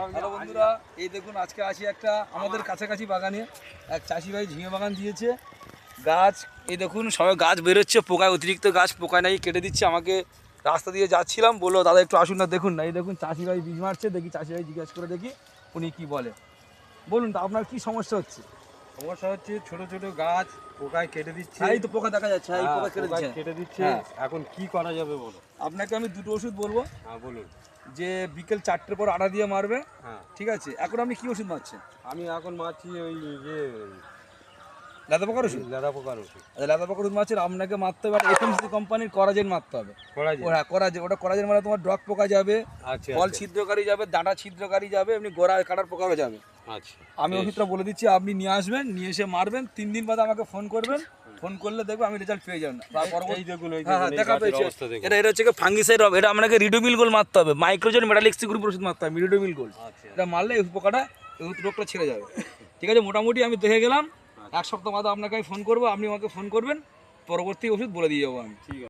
Hello বন্ধুরা, এই দেখুন, আজকে আসি একটা আমাদের কাছাকাছি বাগানে। এক চাষি ভাই ঝিঙে বাগান দিয়েছে। গাছ, এই দেখুন, সবাই গাছ বেরোচ্ছে, পোকায় অতিরিক্ত গাছ, পোকায় নাই কেটে দিচ্ছে। আমাকে রাস্তা দিয়ে যাচ্ছিলাম, বলল, দাদা, একটু আসুন না, দেখুন না। এই দেখুন চাষি ভাই বীজ মারছে, দেখি চাষি ভাই জিজ্ঞাসা করে দেখি, উনি কি বলে। বলুন, তো আপনার কি সমস্যা হচ্ছে? সমস্যা হচ্ছে ছোট ছোট গাছ পোকায় কেটে দিচ্ছে। এই তো পোকা দেখা যাচ্ছে এই হ্যাঁ, পোকা কেটে দিচ্ছে। কেটে দিচ্ছে। হ্যাঁ। এখন কি করা যাবে বলো? আপনাকে আমি দুটো ওষুধ বলব। হ্যাঁ বলুন। যে বিকেল চারটের পর আটা দিয়ে মারবে। হ্যাঁ। ঠিক আছে? এখন আপনি কি ওষুধ মারছেন? আমি এখন মারছি ওই যে লাদা পোকার ওষুধ? লেদা পোকার ওষুধ। আচ্ছা, লাদা পোকার ওষুধ মারছেন আপনাকে মারতে হবে এফএমসি কোম্পানির করাজেন মারতে হবে। হ্যাঁ করাজেন ওটা করাজেন মানে তোমার ডগ পোকা যাবে আচ্ছা ফল আচ্ছা, ছিদ্রকারী যাবে ডাঁটা ছিদ্রকারী যাবে এমনি গোড়া কাটার পোকাও যাবে। আচ্ছা। আমি। ওষুধটা বলে দিচ্ছি আপনি নিয়ে আসবেন নিয়ে এসে মারবেন তিন দিন বাদে আমাকে ফোন করবেন। ফোন করলে দেখব আমি রেজাল্ট পেয়ে যাবেন। হ্যাঁ হ্যাঁ দেখা পেয়েছি। এটা এটা হচ্ছে ফাঙ্গিসাইড এটা আপনাকে রিডোমিল গোল মারতে হবে মাইক্রোজেন মেটালিক্সি গ্রুপ ওষুধ মারতে হবে রিডোমিল গোল এটা মারলে এই পোকাটা রোগটা ছেড়ে যাবে। ঠিক আছে মোটামুটি আমি দেখে গেলাম এক সপ্তাহ বাদে আপনাকে আমি ফোন করব, আপনি আমাকে ফোন করবেন, পরবর্তী ওষুধ বলে দিয়ে যাব আমি। ঠিক আছে।